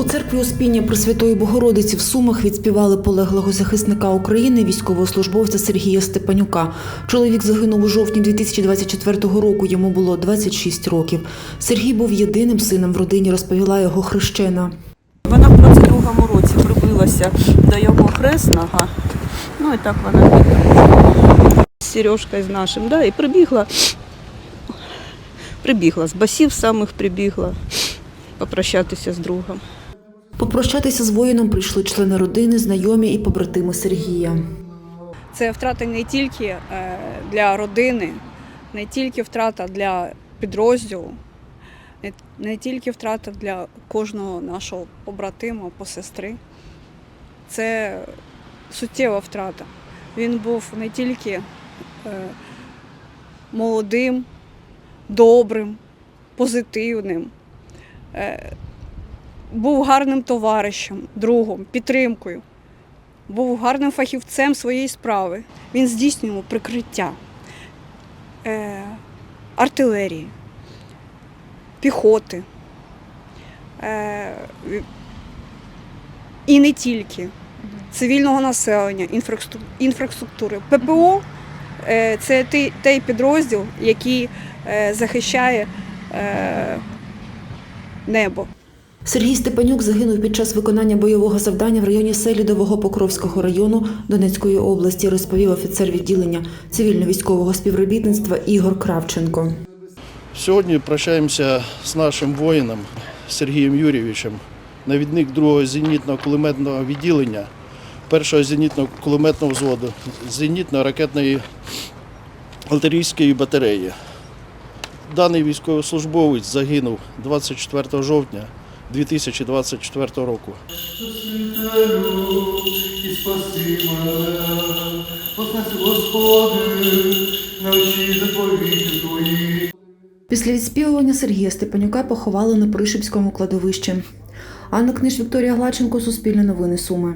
У церкві Успіння Пресвятої Богородиці в Сумах відспівали полеглого захисника України, військовослужбовця Сергія Степанюка. Чоловік загинув у жовтні 2024 року. Йому було 26 років. Сергій був єдиним сином в родині, розповіла його хрещена. Вона в 22-му році прибилася до його хресного. Ну і так вона з Сережкою з нашим, да, і прибігла. Прибігла, з басів самих прибігла попрощатися з другом. Попрощатися з воїном прийшли члени родини, знайомі і побратими Сергія. Це втрата не тільки е, для родини, не тільки втрата для підрозділу, не, тільки втрата для кожного нашого побратима або сестри. Це суттєва втрата. Він був не тільки е, молодим, добрим, позитивним, е, був гарним товаришем, другом, підтримкою був гарним фахівцем своєї справи. Він здійснював прикриття е, артилерії, піхоти. Е, і не тільки цивільного населення, інфраструктури. ППО е, це той, підрозділ, який е, захищає е, небо. Сергій Степанюк загинув під час виконання бойового завдання в районі Селідового Покровського району Донецької області, розповів офіцер відділення цивільно-військового співробітництва Ігор Кравченко. Сьогодні прощаємося з нашим воїном Сергієм Юрійовичем, навідник 2-го зенітно-кулеметного відділення, 1-го зенітно-кулеметного взводу, зенітно-ракетної артилерійської батареї. Даний військовослужбовець загинув 24 жовтня 2024 року. І спаси мене. Після відспівування Сергія Степанюка поховали на Пришипському кладовищі. Анна Книж, Вікторія Глаченко, Суспільне новини Суми.